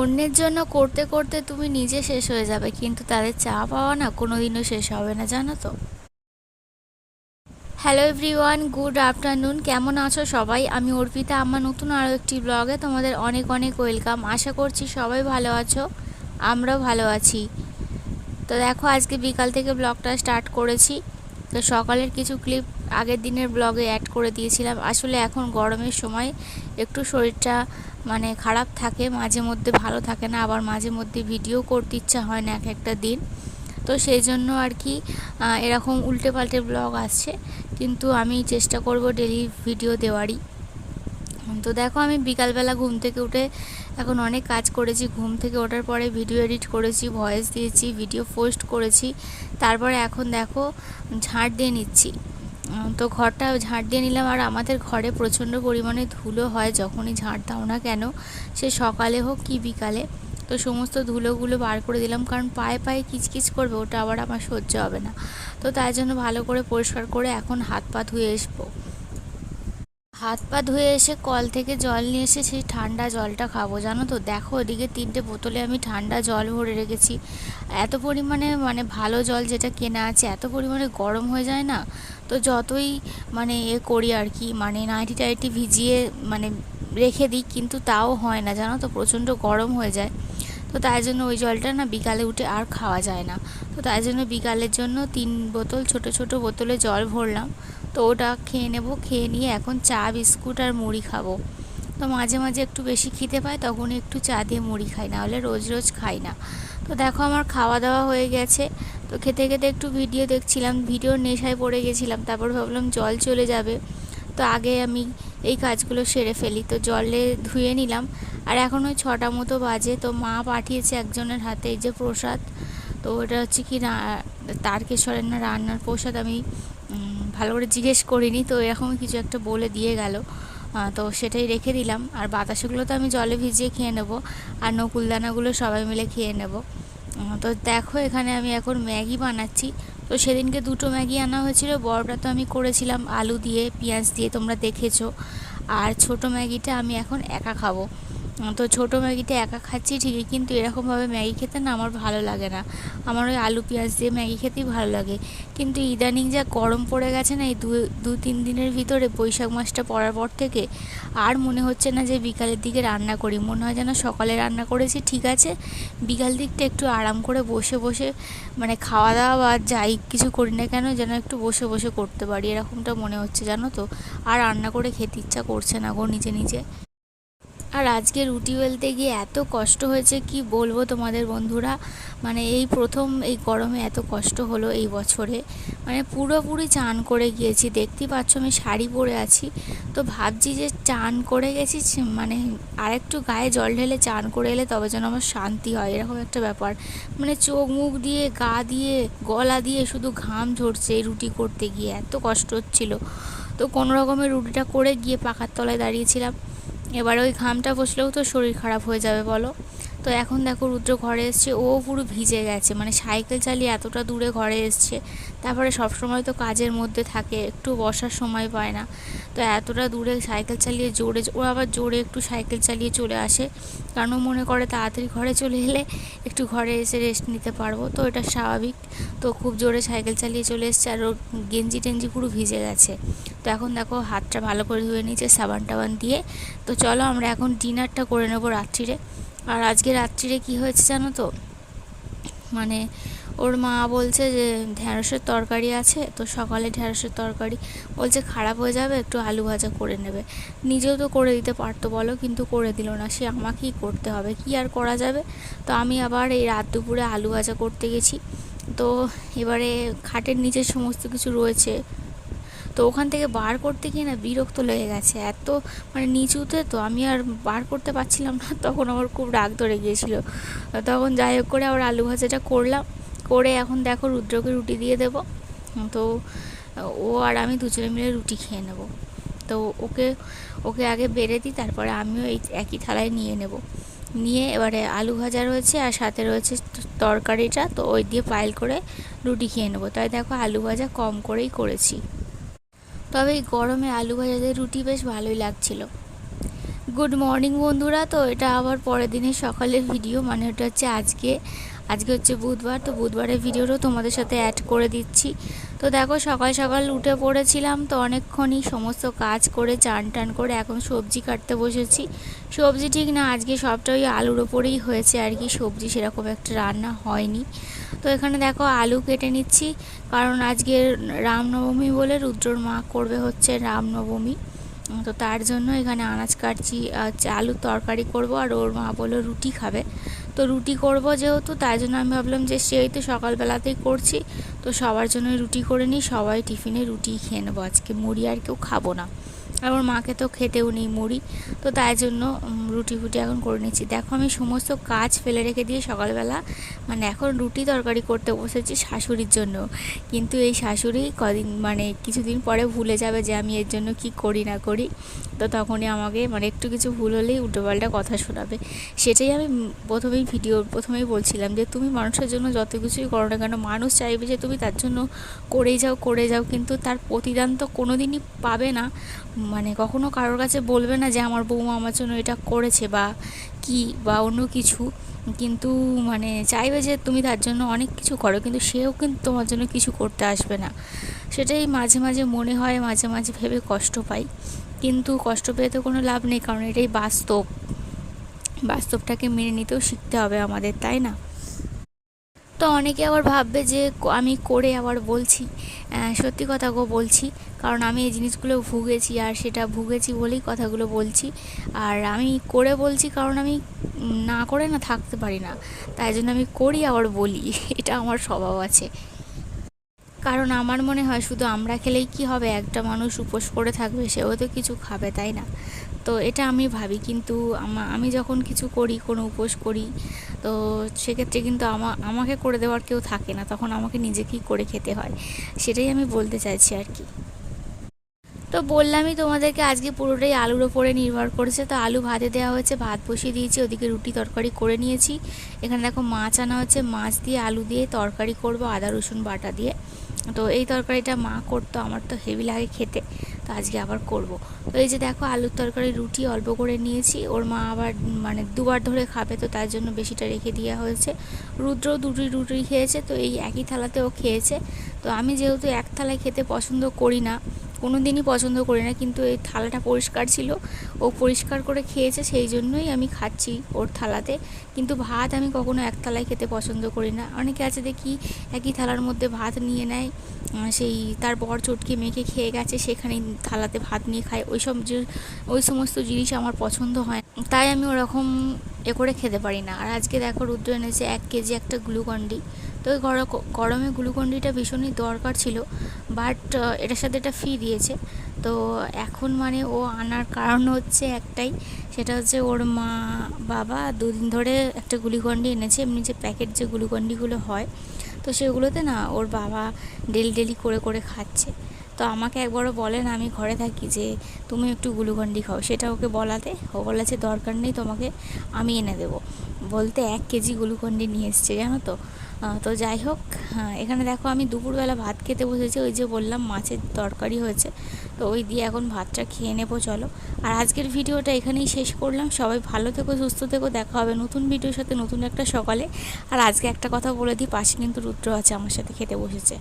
অন্যের জন্য করতে করতে তুমি নিজে শেষ হয়ে যাবে, কিন্তু তাদের চা পাওয়া না কোনোদিনও শেষ হবে না, জানো তো? হ্যালো এভরিওয়ান গুড আফটারনুন কেমন আছো সবাই? আমি অর্পিতা, আমার নতুন আরও একটি ব্লগে তোমাদের অনেক অনেক ওয়েলকাম আশা করছি সবাই ভালো আছো, আমরাও ভালো আছি। তো দেখো, আজকে বিকাল থেকে ব্লগটা স্টার্ট করেছি। তো সকালের কিছু ক্লিপ আগের দিনের ব্লগে অ্যাড করে দিয়েছিলাম। আসলে এখন গরমের সময় একটু শরীরটা মানে খারাপ থাকে, মাঝে মধ্যে ভালো থাকে না, আবার মাঝে মধ্যে ভিডিও করতে ইচ্ছা হয় না এক একটা দিন। তো সেই জন্য আর কি এরকম উল্টে পাল্টে ব্লগ আসছে। কিন্তু আমি চেষ্টা করব ডেলি ভিডিও দেওয়ারই। তো দেখো, আমি বিকালবেলা ঘুম থেকে উঠে এখন অনেক কাজ করেছি। ঘুম থেকে ওঠার পরে ভিডিও এডিট করেছি ভয়েস দিয়েছি ভিডিও পোস্ট করেছি। তারপরে এখন দেখো, ঝাঁট দিয়ে নিচ্ছি। তো ঘরটা ঝাঁট দিয়ে নিলাম। আর আমাদের ঘরে প্রচণ্ড পরিমাণে ধুলো হয়, যখনই ঝাঁট দাও না কেন, সে সকালে হোক কি বিকালে। তো সমস্ত ধুলোগুলো বার করে দিলাম, কারণ পায়ে পায়ে কিচকিচ করবে, ওটা আবার আমার সহ্য হবে না। তো তাই জন্য ভালো করে পরিষ্কার করে এখন হাত পা ধুয়ে আসব হাত পা ধুয়ে এসে কল থেকে জল নিয়ে এসে সেই ঠান্ডা জলটা খাব, জানো তো? দেখো ওদিকে তিনটে বোতলে আমি ঠান্ডা জল ভরে রেখেছি। এত পরিমাণে মানে ভালো জল যেটা কেনা আছে, এত পরিমাণে গরম হয়ে যায় না? তো যতই মানে এ করি আর কি মানে নাইটি টাইটি ভিজিয়ে মানে রেখে দিই, কিন্তু তাও হয় না, জানো তো? প্রচণ্ড গরম হয়ে যায়। তো তাই জন্য ওই জলটা না বিকালে উঠে আর খাওয়া যায় না। তো তাই জন্য বিকালের জন্য তিন বোতল, ছোট ছোট বোতলে জল ভরলাম। তো ওটা খেয়ে নেব, খেয়ে নিয়ে এখন চা, বিস্কুট আর মুড়ি খাব। তো মাঝে মাঝে একটু বেশি খেতে পাই তখন একটু চা দিয়ে মুড়ি খাই না হলে রোজ রোজ খাই না। তো দেখো আমার খাওয়া দাওয়া হয়ে গেছে। তো খেতে খেতে একটু ভিডিও দেখছিলাম, ভিডিওর নেশায় পড়ে গেছিলাম, তারপর ভাবলাম জল চলে যাবে। তো আগে আমি এই কাজগুলো সেরে ফেলি, তো জলে ধুয়ে নিলাম। আর এখন ওই ছটা মতো বাজে, তো মা পাঠিয়েছে একজনের হাতে, এই যে প্রসাদ। তো ওটা হচ্ছে কি তারকেশ্বরের না রান্নার প্রসাদ, আমি ভালো করে জিজ্ঞেস করিনি, তো এরকম কিছু একটা বলে দিয়ে গেল। তো সেটাই রেখে দিলাম। আর বাতাসগুলো তো আমি জলে ভিজিয়ে খেয়ে নেব, আর নকুলদানাগুলো সবাই মিলে খেয়ে নেব। তো দেখো এখানে আমি এখন ম্যাগি বানাচ্ছি। তো সেদিনকে দুটো ম্যাগি আনা হয়েছিল, বড়টা তো আমি করেছিলাম আলু দিয়ে, পেঁয়াজ দিয়ে, তোমরা দেখেছ। আর ছোট ম্যাগিটা আমি এখন একা খাব। তো ছোটো ম্যাগিটা একা খাচ্ছি ঠিকই, কিন্তু এরকমভাবে ম্যাগি খেতে না আমার ভালো লাগে না। আমার ওই আলু পেঁয়াজ দিয়ে ম্যাগি খেতেই ভালো লাগে। কিন্তু ইদানিং যা গরম পড়ে গেছে না, এই দু দু, তিন দিনের ভিতরে বৈশাখ মাসটা পড়ার পর থেকে আর মনে হচ্ছে না যে বিকালের দিকে রান্না করি। মনে হয় যেন সকালে রান্না করেছি, ঠিক আছে। বিকাল দিকটা একটু আরাম করে বসে বসে মানে খাওয়া দাওয়া বা যাই কিছু করি না কেন যেন একটু বসে বসে করতে পারি। এরকমটা মনে হচ্ছে জানো তো। আর রান্না করে খেতে ইচ্ছা করছে না গো নিজে নিজে। আর আজকে রুটি বেলতে গিয়ে এত কষ্ট হয়েছে, কি বলব তোমাদের বন্ধুরা? মানে এই প্রথম এই গরমে এত কষ্ট হলো এই বছরে। মানে পুরোপুরি চান করে গিয়েছি, দেখতে পাচ্ছ আমি শাড়ি পরে আছি। তো ভাবছি যে চান করে গেছি মানে আরেকটু গায়ে জল ঢেলে চান করে এলে তবে যেন আমার শান্তি হয়, এরকম একটা ব্যাপার। মানে চোখ মুখ দিয়ে, গা দিয়ে, গলা দিয়ে শুধু ঘাম ঝরছে এই রুটি করতে গিয়ে, এত কষ্ট হচ্ছিল। তো কোনো রকমের রুটিটা করে গিয়ে পাখার তলায় দাঁড়িয়েছিলাম। এবার ওই ঘামটা বসলেও তো শরীর খারাপ হয়ে যাবে, বলো। তো এখন দেখো রুদ্র ঘরে এসছে, ও পুরো ভিজে গেছে মানে সাইকেল চালিয়ে এতটা দূরে ঘরে এসছে। তারপরে সবসময় তো কাজের মধ্যে থাকে, একটু বসার সময় পায় না। তো এতটা দূরে সাইকেল চালিয়ে জোরে ও আবার জোরে একটু সাইকেল চালিয়ে চলে আসে। কারণ মনে করে তাড়াতাড়ি ঘরে চলে এলে একটু ঘরে এসে রেস্ট নিতে পারব, তো এটা স্বাভাবিক। তো খুব জোরে সাইকেল চালিয়ে চলে এসছে আর ওর গেঞ্জি টেঞ্জি পুরো ভিজে গেছে। তো এখন দেখো হাতটা ভালো করে ধুয়ে নিয়েছে সাবান টাবান দিয়ে। তো চলো আমরা এখন ডিনারটা করে নেব রাত্রিরে। আর আজকে রাত্রিরে কি হয়েছে জানো তো? মানে ওর মা বলছে যে ঢ্যাঁড়সের তরকারি আছে, তো সকালে ঢ্যাঁড়সের তরকারি। বলছে খারাপ হয়ে যাবে, একটু আলু ভাজা করে নেবে। নিজেও তো করে দিতে পারতো বলো, কিন্তু করে দিল না। সে আমাকেই করতে হবে, কি আর করা যাবে? তো আমি আবার এই রাত দুপুরে আলু ভাজা করতে গেছি। তো এবারে খাটের নিচে সমস্ত কিছু রয়েছে। তো ওখান থেকে বার করতে গিয়ে না বিরক্ত লেগে গেছে। এত মানে নিচুতে তো আমি আর বার করতে পারছিলাম না, তখন আমার খুব রাগ ধরে গিয়েছিল। তখন যাই হোক করে আবার আলু ভাজাটা করলাম। করে এখন দেখো রুদ্রকে রুটি দিয়ে দেব। তো ও আর আমি দুজনে মিলে রুটি খেয়ে নেব। তো ওকে ওকে আগে বেড়ে দিই, তারপরে আমিও এই একই থালায় নিয়ে নেব। নিয়ে এবারে আলু ভাজা রয়েছে আর সাথে রয়েছে তরকারিটা, তো ওই দিয়ে পাইল করে রুটি খেয়ে নেব। তাই দেখো আলু ভাজা কম করেই করেছি। তবে এই গরমে আলু ভাজা দিয়ে রুটি বেশ ভালোই লাগছিল। গুড মর্নিং বন্ধুরা, তো এটা আবার পরের দিনের সকালের ভিডিও মানে ওটা হচ্ছে আজকে। আজকে হচ্ছে বুধবার, তো বুধবারের ভিডিওরও তোমাদের সাথে অ্যাড করে দিচ্ছি। তো দেখো, সকাল সকাল উঠে পড়েছিলাম, তো অনেকক্ষণই সমস্ত কাজ করে, চান টান করে এখন সবজি কাটতে বসেছি। সবজি ঠিক না, আজকে সবটা ওই আলুর ওপরেই হয়েছে আর কি, সবজি সেরকম একটা রান্না হয়নি। তো এখানে দেখো, আলু কেটে নিচ্ছি, কারণ আজকে রামনবমী বলে রুদ্রর মা করবে হচ্ছে রামনবমী। তো তার জন্য এখানে আনাজ কাটছি আলুর তরকারি করব, আর ওর মা বলল রুটি খাবে। তো রুটি করব যেহেতু, তাই জন্য আমি ভাবলাম যে সেই তো সকালবেলাতেই করছি। তো সবার জন্য রুটি করে নিই, সবাই টিফিনে রুটি খেয়ে নেব। আজকে মুড়ি আর কেউ খাব না। আর মাকে তো খেতেও নেই মুড়ি, তো তাই জন্য রুটি ফুটি এখন করে নিচ্ছি। দেখো আমি সমস্ত কাজ ফেলে রেখে দিয়ে সকালবেলা মানে এখন রুটি তরকারি করতে বসেছি শাশুড়ির জন্য। কিন্তু এই শাশুড়ি কদিন মানে কিছুদিন পরে ভুলে যাবে যে আমি এর জন্য কি করি না করি। তো তখনই আমাকে মানে একটু কিছু ভুল হলেই উল্টোপাল্টা কথা শোনাবে। সেটাই আমি প্রথমেই ভিডিও প্রথমেই বলছিলাম যে তুমি মানুষের জন্য যত কিছুই করো না কেন, মানুষ চাইবে যে তুমি তার জন্য করেই যাও, করে যাও, কিন্তু তার প্রতিদান তো কোনো দিনই পাবে না। মানে কখনো কারোর কাছে বলবে না যে আমার বৌমা আমার জন্য এটা করেছে বা কি বা অন্য কিছু। কিন্তু মানে চাইবে যে তুমি তার জন্য অনেক কিছু করো, কিন্তু সেও কিন্তু তোমার জন্য কিছু করতে আসবে না। সেটাই মাঝে মাঝে মনে হয়, মাঝে মাঝে ভেবে কষ্ট পাই। কিন্তু কষ্ট পেয়ে তো কোনো লাভ নেই, কারণ এটাই বাস্তব। বাস্তবটাকে মেনে নিতেও শিখতে হবে আমাদের, তাই না? তো অনেকে আবার ভাববে যে আমি করে আবার বলছি। সত্যি কথা গো বলছি। কারণ আমি এই জিনিসগুলো ভুগেছি আর সেটা ভুগেছি বলেই কথাগুলো বলছি। আর আমি করে বলছি কারণ আমি না করে না থাকতে পারি না। তাই জন্য আমি করি আবার বলি, এটা আমার স্বভাব আছে। কারণ আমার মনে হয় শুধু আমরা খেলেই কি হবে? একটা মানুষ উপোস করে থাকবে, সেও তো কিছু খাবে, তাই না? তো এটা আমি ভাবি, কিন্তু আমি যখন কিছু করি, কোনো উপোস করি, তো সেক্ষেত্রে কিন্তু আমা, আমাকে করে দেওয়ার কেউ থাকে না। তখন আমাকে নিজেকেই করে খেতে হয়। সেটাই আমি বলতে চাইছি আর কি। তো বললামই তোমাদেরকে আজকে পুরোটাই আলুর ওপরে নির্ভর করেছে। তো আলু ভাতে দেওয়া হয়েছে, ভাত বসিয়ে দিয়েছি, ওদিকে রুটি তরকারি করে নিয়েছি। এখানে দেখো মাছ আনা হচ্ছে, মাছ দিয়ে আলু দিয়ে তরকারি করব, আদা, রসুন, বাটা দিয়ে। তো এই তরকারিটা মা করতো, আমার তো হেভি লাগে খেতে, তো আজকে আবার করব। তো এই যে দেখো আলুর তরকারি, রুটি অল্প করে নিয়েছি, ওর মা আবার মানে দুবার ধরে খাবে, তো তার জন্য বেশিটা রেখে দেওয়া হয়েছে। রুদ্র দুটি রুটি খেয়েছে, তো এই একই থালাতেও খেয়েছে। তো আমি যেহেতু এক থালায় খেতে পছন্দ করি না কোনো দিনই পছন্দ করি না, কিন্তু এই থালাটা পরিষ্কার ছিল। ও পরিষ্কার করে খেয়েছে, সেই জন্যই আমি খাচ্ছি ওর থালাতে। কিন্তু ভাত আমি কখনো এক থালায় খেতে পছন্দ করি না। অনেকে আছে দেখি একই থালার মধ্যে ভাত নিয়ে নেয় সেই তার বর চটকে মেখে খেয়ে গেছে সেখানে থালাতে ভাত নিয়ে খায়। ওই সব ওই সমস্ত জিনিস আমার পছন্দ হয় তাই আমি ওরকম এ করে খেতে পারি না। আর আজকে দেখো রুদ্র এনেছে এক কেজি একটা গ্লুকন্ডি। তো ওই গরমে গ্লুকন্ডিটা ভীষণই দরকার ছিল বাট এটার সাথে এটা ফি দিয়েছে। তো এখন মানে ও আনার কারণ হচ্ছে একটাই, সেটা হচ্ছে ওর মা বাবা দুদিন ধরে একটা গুলিকন্ডি এনেছে, এমনি যে প্যাকেট যে গুলিকন্ডিগুলো হয়, তো সেগুলোতে না ওর বাবা ডেলি ডেলি করে করে খাচ্ছে। তো আমাকে একবারও বলেন, আমি ঘরে থাকি যে তুমি একটু গ্লুকন্ডি খাও। সেটা ওকে বলাতে, ও বলেছে, দরকার নেই তোমাকে, আমি এনে দেবো। বলতে এক কেজি গ্লুকন্ডি নিয়ে এসছে, জানো তো? তো যাই হোক এখানে দেখো, আমি দুপুরবেলা ভাত খেতে বসেছি, ওই যে বললাম, মাছের তরকারি হয়েছে। তো ওই দিয়ে এখন ভাতটা খেয়ে নেব, চলো। আর আজকের ভিডিওটা এখানেই শেষ করলাম। সবাই ভালো থেকো, সুস্থ থেকো, দেখা হবে নতুন ভিডিওর সাথে নতুন একটা সকালে। আর আজকে একটা কথা বলে দিই, পাশে কিন্তু রুদ্র আছে আমার সাথে খেতে বসেছে।